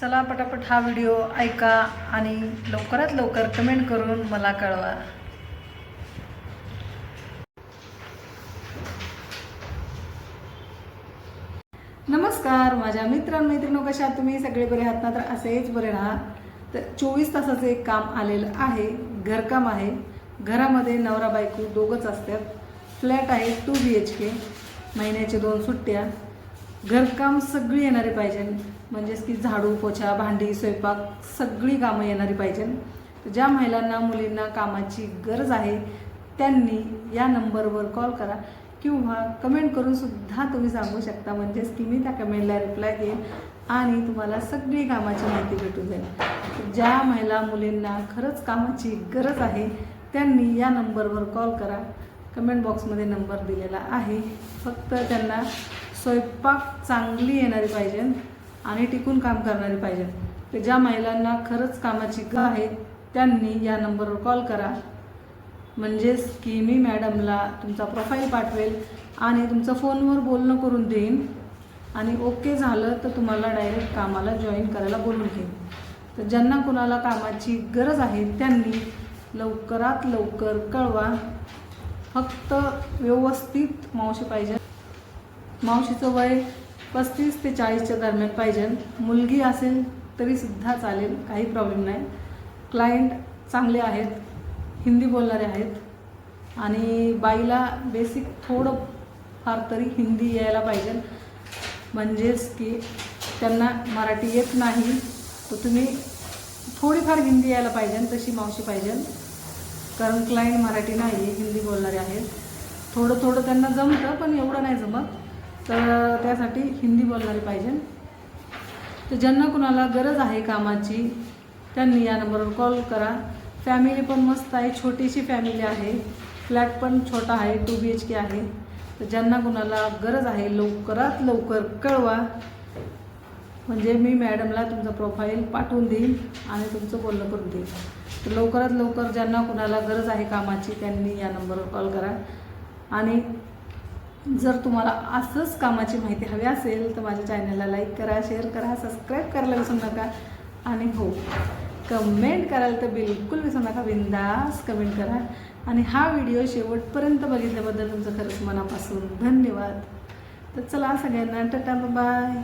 चला पटापट हा व्हिडिओ ऐका आणि लवकरात लवकर कमेंट करून मला कळवा. नमस्कार माझ्या मित्रांमैत्रिणी कशा तुम्ही? सगळे बरे आहात ना? तर असेच बरे राहा. तर चोवीस तासाचं एक काम आलेलं आहे घरकाम आहे. घरामध्ये नवरा बायको दोघंच असतात. फ्लॅट आहे टू बी एच के महिन्याचे दोन सुट्ट्या. घरकाम सगळी येणारी पाहिजे. म्हणजेच की झाडू पोछा भांडी स्वयंपाक सगळी कामं येणारी पाहिजे. ज्या महिलांना मुलींना कामाची गरज आहे त्यांनी या नंबरवर कॉल करा किंवा कमेंट करून सुद्धा तुम्ही सांगू शकता. म्हणजेच की मी त्या कमेंटला रिप्लाय देईन आणि तुम्हाला सगळी कामाची माहिती भेटून जाईल. ज्या महिला मुलींना खरंच कामाची गरज आहे त्यांनी या नंबरवर कॉल करा. कमेंट बॉक्समध्ये नंबर दिलेला आहे. फक्त त्यांना स्वयंपाक चांगली येणारी पाहिजे आणि टिकून काम करणारी पाहिजे. ज्या महिलांना खरंच कामाची गरज आहे त्यांनी या नंबरवर कॉल करा. म्हणजेच की मी मॅडमला तुमचा प्रोफाईल पाठवेल आणि तुमचं फोनवर बोलणं करून देईन. आणि ओके झालं तर तुम्हाला डायरेक्ट कामाला जॉईन करायला बोलून घेईन. तर ज्यांना कुणाला कामाची गरज आहे त्यांनी लवकरात लवकर कळवा. फक्त व्यवस्थित मावशी पाहिजे. मावशीचं वय पस्तीस ते चाळीसच्या दरम्यान पाहिजे. मुलगी असेल तरीसुद्धा चालेल काही प्रॉब्लेम नाही. क्लायंट चांगले आहेत हिंदी बोलणारे आहेत. आणि बाईला बेसिक थोडं फार तरी हिंदी यायला पाहिजे. म्हणजेच की त्यांना मराठी येत नाही तर तुम्ही थोडीफार हिंदी यायला पाहिजे तशी मावशी पाहिजे. कारण क्लायंट मराठी नाही आहे हिंदी बोलणारे आहेत. थोडं थोडं त्यांना जमतं पण एवढं नाही जमत. तर त्यासाठी हिंदी बोलणारी पाहिजे. तर ज्यांना कुणाला गरज आहे कामाची त्यांनी या नंबरवर कॉल करा. फॅमिली पण मस्त आहे छोटीशी फॅमिली आहे. फ्लॅट पण छोटा आहे टू बी एच के आहे. तर ज्यांना कुणाला गरज आहे लवकरात लवकर कळवा. म्हणजे मी मॅडमला तुमचं प्रोफाईल पाठवून देईन आणि तुमचं बोलणं करून देईन. तर लवकरात लवकर ज्यांना कुणाला गरज आहे कामाची त्यांनी या नंबरवर कॉल करा. आणि जर तुम्हाला असंच कामाची माहिती हवी असेल तर माझ्या चॅनलला लाईक करा शेअर करा सबस्क्राईब करायला विसरू नका. आणि हो कमेंट कराल तर बिलकुल विसरू नका. बिंदास कमेंट करा. आणि हा व्हिडिओ शेवटपर्यंत बघितल्याबद्दल तुमचं खरंच मनापासून धन्यवाद. तर चला सगळ्यांना टाटा बाय